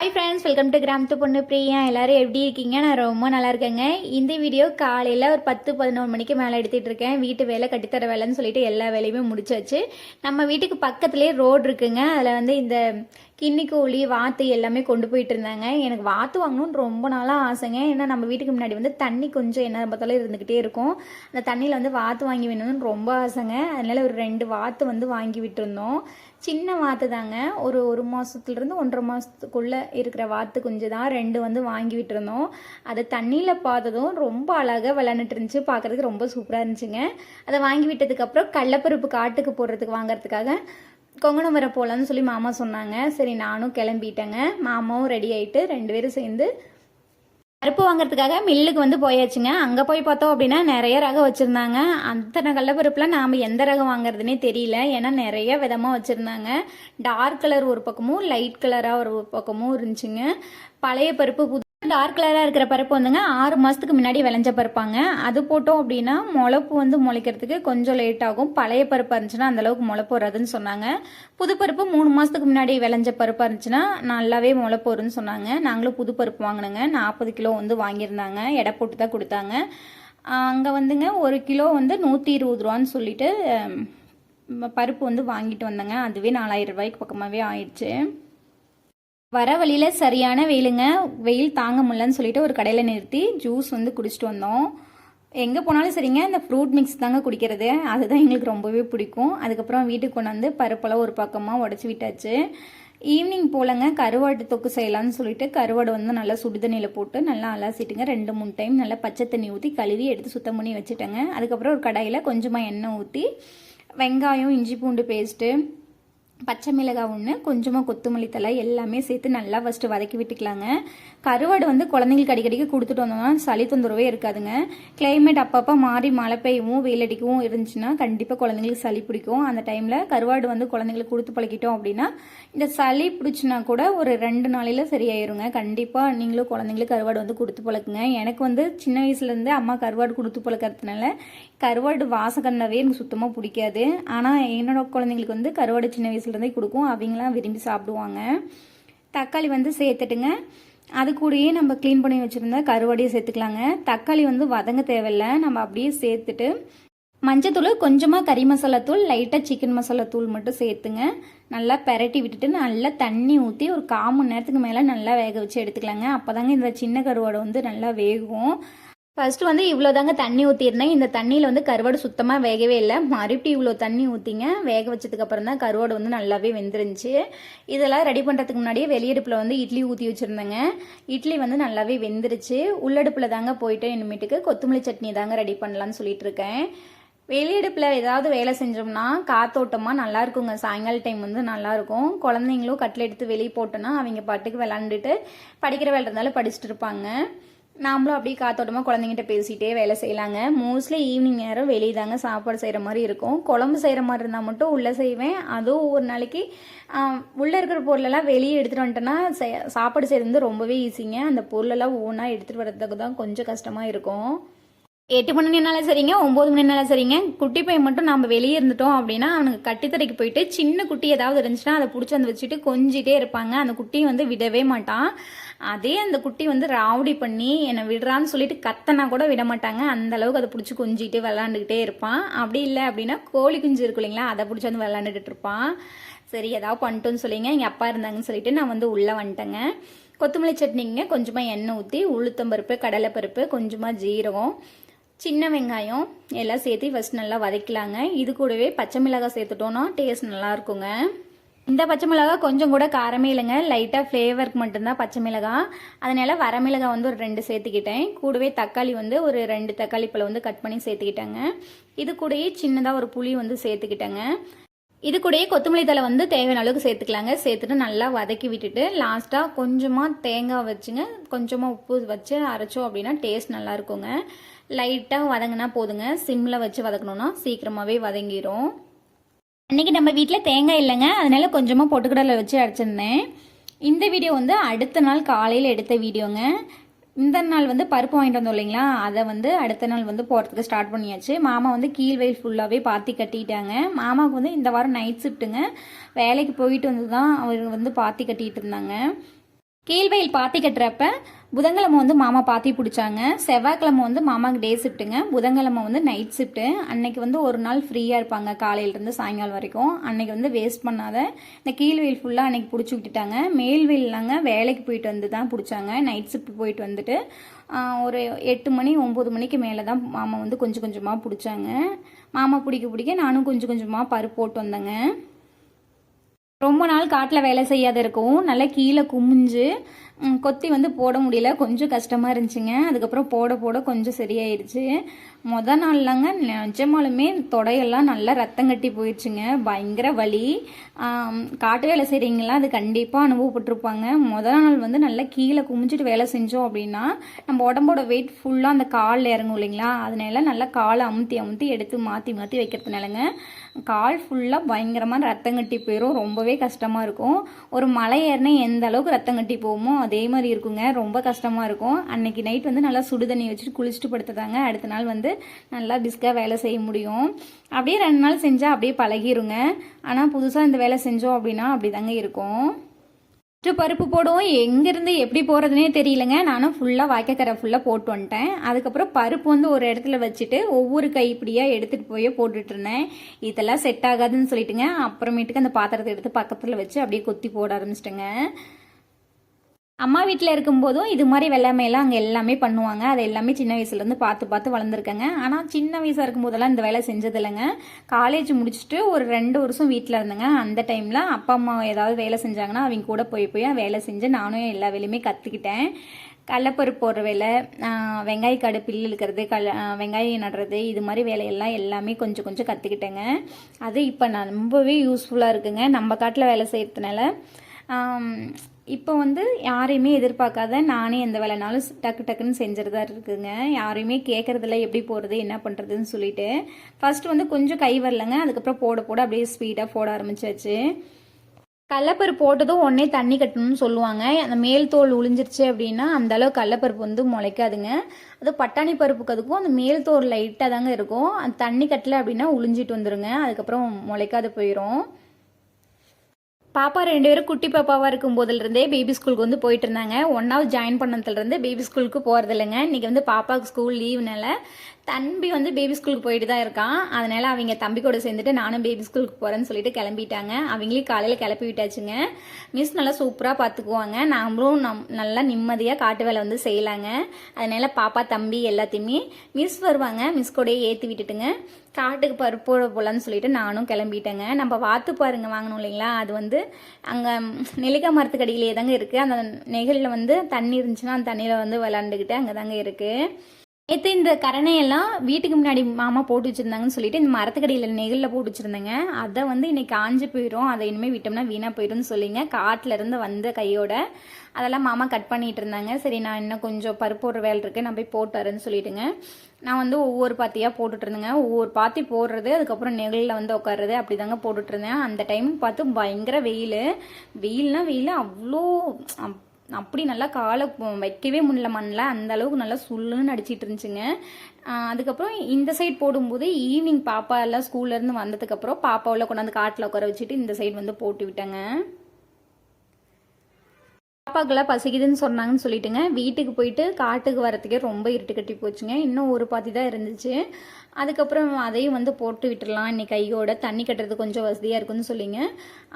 Hi friends welcome to கிராமத்து பொண்ணு பிரியா எல்லோரும் எப்படி இருக்கீங்க? நான் ரொம்ப நல்லா இருக்கேங்க. இந்த வீடியோ காலையில் ஒரு பத்து பதினோரு மணிக்கு மேலே எடுத்துகிட்டு இருக்கேன். வீட்டு வேலை கட்டித்தர வேலைன்னு சொல்லிட்டு எல்லா வேலையுமே முடிச்சாச்சு. நம்ம வீட்டுக்கு பக்கத்துலேயே ரோடு இருக்குங்க. அதில் வந்து இந்த கிண்ணிக்கோழி வாத்து எல்லாமே கொண்டு போயிட்டு இருந்தாங்க. எனக்கு வாத்து வாங்கணும்னு ரொம்ப நாளாக ஆசைங்க. ஏன்னா நம்ம வீட்டுக்கு முன்னாடி வந்து தண்ணி கொஞ்சம் என்ன பார்த்தாலும் இருந்துக்கிட்டே இருக்கும். அந்த தண்ணியில் வந்து வாத்து வாங்கி வேணும்னு ரொம்ப ஆசைங்க. அதனால ஒரு ரெண்டு வாத்து வந்து வாங்கி விட்டுருந்தோம். சின்ன வாத்து தாங்க. ஒரு ஒரு மாதத்துலேருந்து ஒன்றரை மாதத்துக்குள்ளே இருக்கிற வாத்து குஞ்சு தான் ரெண்டு வந்து வாங்கி விட்டுருந்தோம். அதை தண்ணியில் பார்த்ததும் ரொம்ப அழகாக விளாண்டுட்டு இருந்துச்சு. பார்க்குறதுக்கு ரொம்ப சூப்பராக இருந்துச்சுங்க. அதை வாங்கி விட்டதுக்கப்புறம் கடலப்பருப்பு காட்டுக்கு போடுறதுக்கு வாங்குறதுக்காக கொங்கணம் வர போகலான்னு சொல்லி மாமா சொன்னாங்க. சரி நானும் கிளம்பிட்டேங்க. மாமாவும் ரெடி ஆகிட்டு ரெண்டு பேரும் சேர்ந்து பருப்பு வாங்குறதுக்காக மில்லுக்கு வந்து போயாச்சுங்க. அங்கே போய் பார்த்தோம் அப்படின்னா நிறைய ரகம் வச்சுருந்தாங்க. அத்தனை கடலப்பருப்பில் நாம் எந்த ரகம் வாங்குறதுனே தெரியல. ஏன்னா நிறைய விதமாக வச்சுருந்தாங்க. டார்க் கலர் ஒரு பக்கமும் லைட் கலராக ஒரு பக்கமும் இருந்துச்சுங்க. பழைய பருப்பு புது டார்க் கலராக இருக்கிற பருப்பு வந்துங்க ஆறு மாதத்துக்கு முன்னாடி விளைஞ்ச பருப்பாங்க. அது போட்டோம் அப்படின்னா முளப்பு வந்து முளைக்கிறதுக்கு கொஞ்சம் லேட் ஆகும். பழைய பருப்பாக இருந்துச்சுன்னா அந்தளவுக்கு முளப்பு வராதுன்னு சொன்னாங்க. புது பருப்பு மூணு மாதத்துக்கு முன்னாடி விளைஞ்ச பருப்பாக இருந்துச்சுன்னா நல்லாவே முளப்பு வரும்னு சொன்னாங்க. நாங்களும் புது பருப்பு வாங்கினோங்க. நாற்பது கிலோ வந்து வாங்கியிருந்தாங்க. எடை போட்டு தான் கொடுத்தாங்க. அங்கே வந்துங்க ஒரு கிலோ வந்து நூற்றி இருபது ரூபான்னு சொல்லிட்டு பருப்பு வந்து வாங்கிட்டு வந்தேங்க. அதுவே நாலாயிரம் ரூபாய்க்கு பக்கமாகவே ஆயிடுச்சு. வர வழியில் சரியான வெயிலுங்க. வெயில் தாங்க முடியலன்னு சொல்லிட்டு ஒரு கடையில் நிறுத்தி ஜூஸ் வந்து குடிச்சிட்டு வந்தோம். எங்கே போனாலும் சரிங்க இந்த ஃப்ரூட் மிக்ஸ் தாங்க குடிக்கிறது. அதுதான் எங்களுக்கு ரொம்பவே பிடிக்கும். அதுக்கப்புறம் வீட்டுக்கு கொண்டாந்து பருப்பெல்லாம் ஒரு பக்கமாக உடச்சி விட்டாச்சு. ஈவினிங் போலங்க கருவாடு தொக்கு செய்யலாம்னு சொல்லிட்டு கருவாடு வந்து நல்லா சுடுதண்ணியில் போட்டு நல்லா அலாசிட்டுங்க. ரெண்டு மூணு டைம் நல்லா பச்சை தண்ணி ஊற்றி கழுவி எடுத்து சுத்தம் பண்ணி வச்சுட்டேங்க. அதுக்கப்புறம் ஒரு கடாயில் கொஞ்சமாக எண்ணெய் ஊற்றி வெங்காயம் இஞ்சி பூண்டு பேஸ்ட்டு பச்சை மிளகாய் ஒன்று கொஞ்சமாக கொத்தமல்லி தழை எல்லாமே சேர்த்து நல்லா ஃபஸ்ட்டு வதக்கி விட்டுக்கலாங்க. கருவாடு வந்து குழந்தைங்களுக்கு அடிக்கடிக்கு கொடுத்துட்டு வந்தோம்னா சளி தொந்தரவே இருக்காதுங்க. கிளைமேட் அப்பப்போ மாறி மழை பெய்யவும் வெயில் அடிக்கவும் இருந்துச்சுன்னா கண்டிப்பாக குழந்தைங்களுக்கு சளி பிடிக்கும். அந்த டைமில் கருவாடு வந்து குழந்தைங்களுக்கு கொடுத்து பழகிட்டோம் அப்படின்னா இந்த சளி பிடிச்சினா கூட ஒரு ரெண்டு நாளையில் சரியாயிருங்க. கண்டிப்பாக நீங்களும் குழந்தைங்களுக்கு கருவாடு வந்து கொடுத்து பழக்குங்க. எனக்கு வந்து சின்ன வயசுலேருந்து அம்மா கருவாடு கொடுத்து பழக்கிறதுனால கருவாடு வாசக்கண்ணவே எனக்கு சுத்தமாக பிடிக்காது. ஆனால் என்னோட குழந்தைங்களுக்கு வந்து கருவாடு சின்ன வயசுலேருந்தே கொடுக்கும். அவங்களாம் விரும்பி சாப்பிடுவாங்க. தக்காளி வந்து சேர்த்துட்டுங்க. அது கூடயே நம்ம க்ளீன் பண்ணி வச்சுருந்த கருவாடியை சேர்த்துக்கலாங்க. தக்காளி வந்து வதங்க தேவையில்ல. நம்ம அப்படியே சேர்த்துட்டு மஞ்சத்தூள் கொஞ்சமாக கறி மசாலா தூள் லைட்டாக சிக்கன் மசாலா தூள் மட்டும் சேர்த்துங்க. நல்லா பெரட்டி விட்டுட்டு நல்லா தண்ணி ஊற்றி ஒரு கால் மணி நேரத்துக்கு மேலே நல்லா வேக வச்சு எடுத்துக்கலாங்க. அப்போ தாங்க இந்த சின்ன கருவாடு வந்து நல்லா வேகும். ஃபஸ்ட்டு வந்து இவ்வளோ தாங்க தண்ணி ஊற்றிருந்தேன் இந்த தண்ணியில் வந்து கருவாடு சுத்தமாக வேகவே இல்லை. மறுபடியும் இவ்வளோ தண்ணி ஊற்றிங்க வேக வச்சதுக்கப்புறம் தான் கருவாடு வந்து நல்லாவே வெந்துருந்துச்சு. இதெல்லாம் ரெடி பண்ணுறதுக்கு முன்னாடியே வெளியடுப்பில் வந்து இட்லி ஊற்றி வச்சுருந்தேங்க. இட்லி வந்து நல்லாவே வெந்துருச்சு. உள்ளடுப்பில் தாங்க போயிட்டு இனிமேட்டுக்கு கொத்தமல்லி சட்னி தாங்க ரெடி பண்ணலான்னு சொல்லிட்டு இருக்கேன் வெளியடுப்பில் ஏதாவது வேலை செஞ்சோம்னா காத்தோட்டமாக நல்லா இருக்குங்க. சாயங்கால டைம் வந்து நல்லாயிருக்கும் குழந்தைங்களும் கட்டில் எடுத்து வெளியே போட்டோன்னா அவங்க பாட்டுக்கு விளாண்டுட்டு படிக்கிற வேலை இருந்தாலும் படிச்சுட்டு இருப்பாங்க. நாமளும் அப்படியே காத்தோட்டமாக குழந்தைங்கிட்ட பேசிகிட்டே வேலை செய்யலாங்க. மோஸ்ட்லி ஈவினிங் நேரம் வெளியே தாங்க சாப்பாடு செய்கிற மாதிரி இருக்கும். குழம்பு செய்கிற மாதிரி இருந்தால் மட்டும் உள்ளே செய்வேன். அதுவும் ஒரு நாளைக்கு உள்ளே இருக்கிற பொருளெல்லாம் வெளியே எடுத்துகிட்டு வந்துட்டேன்னா சாப்பாடு செய்கிறது ரொம்பவே ஈஸிங்க அந்த பொருளெல்லாம் ஒவ்வொன்றா எடுத்துகிட்டு வர்றதுக்கு தான் கொஞ்சம் கஷ்டமாக இருக்கும். எட்டு மணி நேரம்னாலும் சரிங்க ஒம்பது மணி சரிங்க. குட்டி பையன் மட்டும் நம்ம வெளியே இருந்துட்டோம் அப்படின்னா அவனுக்கு கட்டித்தரைக்கு போயிட்டு சின்ன குட்டி ஏதாவது இருந்துச்சுன்னா அதை பிடிச்சி வந்து வச்சுட்டு கொஞ்சிட்டே இருப்பாங்க. அந்த குட்டியை வந்து விடவே மாட்டான். அதே அந்த குட்டி வந்து ராவடி பண்ணி என்னை விடுறான்னு சொல்லிட்டு கத்தனா கூட விட மாட்டாங்க. அந்த அளவுக்கு அதை பிடிச்சி கொஞ்சிட்டு விளாண்டுக்கிட்டே இருப்பான். அப்படி இல்லை அப்படின்னா கோழி குஞ்சு இருக்கும் இல்லைங்களா அதை பிடிச்சி வந்து விளாண்டுட்டு இருப்பான். சரி ஏதாவது பண்ணிட்டோன்னு சொல்லிங்க. எங்கள் அப்பா இருந்தாங்கன்னு சொல்லிட்டு நான் வந்து உள்ளே வந்துட்டேங்க. கொத்தமல்லி சட்னிங்க கொஞ்சமாக எண்ணெய் ஊற்றி உளுத்தம்பருப்பு கடலைப்பருப்பு கொஞ்சமாக ஜீரகம் சின்ன வெங்காயம் எல்லாம் சேர்த்து ஃபஸ்ட் நல்லா வதக்கலாங்க. இது கூடவே பச்சை மிளகாய் சேர்த்துட்டோன்னா டேஸ்ட் நல்லா இருக்குங்க. இந்த பச்சை மிளகாய் கொஞ்சம் கூட காரமே இல்லைங்க. லைட்டாக ஃப்ளேவருக்கு மட்டும்தான் பச்சை மிளகாய். அதனால வரமிளகாய் வந்து ஒரு ரெண்டு சேர்த்துக்கிட்டேன். கூடவே தக்காளி வந்து ஒரு ரெண்டு தக்காளி பழம் வந்து கட் பண்ணி சேர்த்துக்கிட்டேங்க. இது கூடயே சின்னதாக ஒரு புளி வந்து சேர்த்துக்கிட்டேங்க. இது கூடயே கொத்தமல்லி தழை வந்து தேவையான அளவுக்கு சேர்த்துக்கலாங்க. சேர்த்துட்டு நல்லா வதக்கி விட்டுட்டு லாஸ்ட்டாக கொஞ்சமாக தேங்காய் வச்சுங்க. கொஞ்சமாக உப்பு வச்சு அரைச்சோம் அப்படின்னா டேஸ்ட் நல்லா இருக்குங்க. லைட்டாக வதங்கினா போதுங்க. சிம்மில் வச்சு வதக்கணுன்னா சீக்கிரமாகவே வதங்கிரும். அன்னைக்கு நம்ம வீட்டில் தேங்காய் இல்லைங்க. அதனால் கொஞ்சமாக பொட்டுக்கடலை வச்சு அரைச்சிருந்தேன். இந்த வீடியோ வந்து அடுத்த நாள் காலையில் எடுத்த வீடியோங்க. இந்த நாள் வந்து பருப்பு வாங்கிட்டு வந்தோம் இல்லைங்களா? அதை வந்து அடுத்த நாள் வந்து போகிறதுக்கு ஸ்டார்ட் பண்ணியாச்சு. மாமா வந்து கீழ் வயல் ஃபுல்லாகவே பாத்தி கட்டிட்டாங்க. மாமாவுக்கு வந்து இந்த வாரம் நைட் ஷிஃப்ட்டுங்க வேலைக்கு போயிட்டு வந்து தான் அவர் வந்து பாத்தி கட்டிகிட்டு இருந்தாங்க. கீழ்வயல் பாத்தி கட்டுறப்ப புதன்கிழமை வந்து மாமா பாத்தி பிடிச்சாங்க. செவ்வாய்க்கிழமை வந்து மாமாக்கு டே ஷிஃப்ட்டுங்க புதன்கிழமை வந்து நைட் ஷிஃப்ட்டு அன்னைக்கு வந்து ஒரு நாள் ஃப்ரீயாக இருப்பாங்க காலையிலேருந்து சாயங்காலம் வரைக்கும். அன்னைக்கு வந்து வேஸ்ட் பண்ணாத. இந்த கீழ்வெயில் ஃபுல்லாக அன்னைக்கு பிடிச்சி விட்டுட்டாங்க. மேல்வெயிலாங்க வேலைக்கு போயிட்டு வந்து தான் பிடிச்சாங்க. நைட் ஷிஃப்ட் போயிட்டு வந்துட்டு ஒரு எட்டு மணி ஒம்பது மணிக்கு மேலே தான் மாமா வந்து கொஞ்சம் கொஞ்சமாக பிடிச்சாங்க. மாமா பிடிக்க பிடிக்க நானும் கொஞ்சம் கொஞ்சமாக பருப்பு போட்டு வந்தேங்க. ரொம்ப நாள் காட்டில் வேலை செய்யாத இருக்கும் நல்லா கீழே குமிஞ்சு கொத்தி வந்து போட முடியல. கொஞ்சம் கஷ்டமாக இருந்துச்சுங்க. அதுக்கப்புறம் போட போட கொஞ்சம் சரியாயிடுச்சு மொதல் நாள்லாங்க நிஜமாலுமே தொடையெல்லாம் நல்லா ரத்தம் கட்டி போயிடுச்சுங்க பயங்கர வலி. காட்டு வேலை செய்கிறீங்களா அது கண்டிப்பாக அனுபவப்பட்டிருப்பாங்க. முதல் நாள் வந்து நல்லா கீழே குமிஞ்சிட்டு வேலை செஞ்சோம் அப்படின்னா நம்ம உடம்போட வெயிட் ஃபுல்லாக அந்த காலில் இறங்கும் இல்லைங்களா? அதனால நல்லா காலை அமுத்தி அமுத்தி எடுத்து மாற்றி மாற்றி வைக்கிறதுனாலங்க கால் ஃபுல்லாக பயங்கரமாக ரத்தம் கட்டி போயிடும் ரொம்பவே கஷ்டமாக இருக்கும். ஒரு மலை ஏறினா எந்த அளவுக்கு ரத்தம் கட்டி போகுமோ அதே மாதிரி இருக்குங்க. ரொம்ப கஷ்டமாக இருக்கும். அன்னைக்கு நைட் வந்து நல்லா சுடு தண்ணி வச்சுட்டு குளிச்சுட்டு படுத்துதாங்க. அடுத்த நாள் வந்து நல்லா பிஸ்கா வேலை செய்ய முடியும். அப்படியே ரெண்டு நாள் செஞ்சால் அப்படியே பழகிருங்க. ஆனால் புதுசாக இந்த வேலை செஞ்சோம் அப்படின்னா அப்படி தாங்க இருக்கும். ஃபஸ்ட்டு பருப்பு போடுவோம். எங்கேருந்து எப்படி போகிறதுனே தெரியலங்க. நானும் ஃபுல்லாக வாய்க்கக்கரை ஃபுல்லாக போட்டு வந்துட்டேன். அதுக்கப்புறம் பருப்பு வந்து ஒரு இடத்துல வச்சுட்டு ஒவ்வொரு கைப்பிடியாக எடுத்துகிட்டு போய் போட்டுட்டு இருந்தேன். இதெல்லாம் செட் ஆகாதுன்னு சொல்லிட்டுங்க. அப்புறமேட்டுக்கு அந்த பாத்திரத்தை எடுத்து பக்கத்தில் வச்சு அப்படியே கொத்தி போட ஆரம்பிச்சிட்டேங்க. அம்மா வீட்டில் இருக்கும்போதும் இது மாதிரி வெள்ளாமையெல்லாம் அங்கே எல்லாமே பண்ணுவாங்க. அது எல்லாமே சின்ன வயசுலேருந்து பார்த்து பார்த்து வளர்ந்துருக்கேங்க. ஆனால் சின்ன வயசாக இருக்கும்போதெல்லாம் இந்த வேலை செஞ்சதில்லைங்க. காலேஜ் முடிச்சுட்டு ஒரு ரெண்டு வருஷம் வீட்டில் இருந்தேங்க. அந்த டைமில் அப்பா அம்மா ஏதாவது வேலை செஞ்சாங்கன்னா அவங்க கூட போய் போய் வேலை செஞ்சு நானும் எல்லா வேலையுமே கற்றுக்கிட்டேன் கடலப்பருப்பு போடுற வேலை வெங்காய கடை பில்லு இழுக்கிறது கல் வெங்காயம் நடுறது இது மாதிரி வேலையெல்லாம் எல்லாமே கொஞ்சம் கொஞ்சம் கற்றுக்கிட்டேங்க அது இப்போ நான் ரொம்பவே யூஸ்ஃபுல்லாக இருக்குங்க. நம்ம காட்டில் வேலை செய்கிறதுனால இப்போ வந்து யாரையுமே எதிர்பார்க்காத நானே எந்த வேலைனாலும் டக்கு டக்குன்னு செஞ்சுறதா இருக்குங்க. யாரையுமே கேட்குறதில்ல எப்படி போகிறது என்ன பண்ணுறதுன்னு சொல்லிட்டு. ஃபஸ்ட்டு வந்து கொஞ்சம் கை வரலங்க. அதுக்கப்புறம் போட போட அப்படியே ஸ்பீடாக போட ஆரம்பிச்சாச்சு. கடலப்பருப்பு போட்டதும் உடனே தண்ணி கட்டணும்னு சொல்லுவாங்க. அந்த மேல் தோல் உளிஞ்சிருச்சு அப்படின்னா அந்த அளவு கடலப்பருப்பு வந்து முளைக்காதுங்க. அது பட்டாணி பருப்புக்கு அதுக்கும் அந்த மேல் தோல் லைட்டாக தாங்க இருக்கும். அந்த தண்ணி கட்டலை அப்படின்னா உளிஞ்சிட்டு வந்துருங்க. அதுக்கப்புறம் முளைக்காது போயிடும் பாப்பா ரெண்டு பேரும் குட்டி பாப்பாவாக இருக்கும் போதுலேருந்தே பேபி ஸ்கூலுக்கு வந்து போயிட்டு இருந்தாங்க. ஒன்றாவது ஜாயின் பண்ணதுலேருந்து பேபி ஸ்கூலுக்கு போகிறது இல்லைங்க இன்றைக்கி வந்து பாப்பாவுக்கு ஸ்கூல் லீவுனால தம்பி வந்து பேபி ஸ்கூலுக்கு போயிட்டு தான் இருக்கான். அதனால அவங்க தம்பி கூட சேர்ந்துட்டு நானும் பேபி ஸ்கூலுக்கு போகிறேன்னு சொல்லிட்டு கிளம்பிட்டாங்க. அவங்களையும் காலையில் கிளப்பி விட்டாச்சுங்க. மிஸ் நல்லா சூப்பராக பார்த்துக்குவாங்க நாமளும் நம் நல்லா நிம்மதியாக காட்டு வேலை வந்து செய்யலாங்க. அதனால பாப்பா தம்பி எல்லாத்தையுமே மிஸ் வருவாங்க. மிஸ் கூடயே ஏற்றி விட்டுட்டுங்க. காட்டுக்கு பருப்பு போட போகலான்னு சொல்லிட்டு நானும் கிளம்பிட்டேங்க. நம்ம வாத்து பாருங்க வாங்கணும் இல்லைங்களா? அது வந்து அங்கே நெல்லிக்காய் மரத்துக்கு அடியிலே தாங்க இருக்குது அந்த நெகிழில் வந்து தண்ணி இருந்துச்சுன்னா அந்த தண்ணியில் வந்து விளாண்டுக்கிட்டு அங்கே தாங்க இருக்குது நேற்று இந்த கரணையெல்லாம் வீட்டுக்கு முன்னாடி மாமா போட்டு வச்சுருந்தாங்கன்னு சொல்லிட்டு இந்த மரத்துக்கடியில் நெகிழில் போட்டு வச்சுருந்தேங்க. அதை வந்து இன்னைக்கு காஞ்சு போயிடும் அதை இனிமேல் விட்டோம்னா வீணாக போயிடும்னு சொல்லிங்க. காட்டிலேருந்து வந்த கையோட அதெல்லாம் மாமா கட் பண்ணிட்டு இருந்தாங்க. சரி நான் இன்னும் கொஞ்சம் பருப்பு போடுற வேலை இருக்கு நான் போய் போட்டு வரேன்னு சொல்லிட்டுங்க. நான் வந்து ஒவ்வொரு பாத்தியாக போட்டுட்டு இருந்தேங்க. ஒவ்வொரு பாத்தி போடுறது அதுக்கப்புறம் நெகிழில் வந்து உட்காறது அப்படி தாங்க போட்டுட்டு இருந்தேன். அந்த டைம் பார்த்து பயங்கர வெயில். வெயில்னா வெயில் அவ்வளோ அப்- அப்படி நல்லா காலை வைக்கவே முடியல மண்ணில் அந்த அளவுக்கு நல்லா சுல்லுன்னு அடிச்சிட்டு இருந்துச்சுங்க. அதுக்கப்புறம் இந்த சைடு போடும்போது ஈவினிங் பாப்பா எல்லாம் ஸ்கூல்லேருந்து வந்ததுக்கப்புறம் பாப்பாவில் கொண்டாந்து காட்டில் உட்கார வச்சுட்டு இந்த சைடு வந்து போட்டு விட்டேங்க. பாப்பாக்கெல்லாம் பசிக்குதுன்னு சொன்னாங்கன்னு சொல்லிட்டுங்க. வீட்டுக்கு போயிட்டு காட்டுக்கு வரத்துக்கே ரொம்ப இருட்டு கட்டி போச்சுங்க. இன்னும் ஒரு பாத்தி தான் இருந்துச்சு. அதுக்கப்புறம் அதையும் வந்து போட்டு விட்டுடலாம் இன்னைக்கு கையோட தண்ணி கட்டுறது கொஞ்சம் வசதியாக இருக்குன்னு சொல்லிங்க.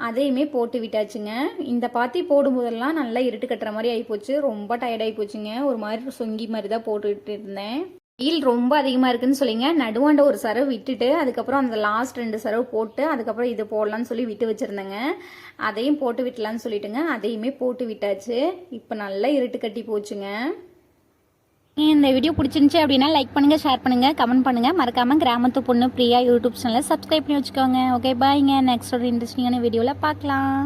அதையுமே போட்டு விட்டாச்சுங்க. இந்த பாத்தி போடும்போதெல்லாம் நல்லா இருட்டு கட்டுற மாதிரி ஆகிப்போச்சு ரொம்ப டயர்டாகி போச்சுங்க ஒரு மாதிரி சொங்கி மாதிரி தான் போட்டுக்கிட்டு இருந்தேன். வெயில் ரொம்ப அதிகமாக இருக்குன்னு சொல்லிங்க. நடுவாண்ட ஒரு சரவு விட்டுட்டு அதுக்கப்புறம் அந்த லாஸ்ட் ரெண்டு சரவு போட்டு அதுக்கப்புறம் இது போடலான்னு சொல்லி விட்டு வச்சுருந்தேங்க. அதையும் போட்டு விட்டலான்னு சொல்லிட்டுங்க. அதையுமே போட்டு விட்டாச்சு. இப்போ நல்லா இருட்டு கட்டி போச்சுங்க. இந்த வீடியோ பிடிச்சிருந்துச்சி அப்படின்னா லைக் பண்ணுங்க ஷேர் பண்ணுங்கள் கமெண்ட் பண்ணுங்க. மறக்காமல் கிராமத்து பொண்ணு பிரியா யூடியூப் சேனலை சப்ஸ்கிரைப் பண்ணி வச்சுக்கோங்க. ஓகே பாய்ங்க நெக்ஸ்ட் ஒரு இன்ட்ரெஸ்டிங்கான வீடியோவில் பார்க்கலாம்.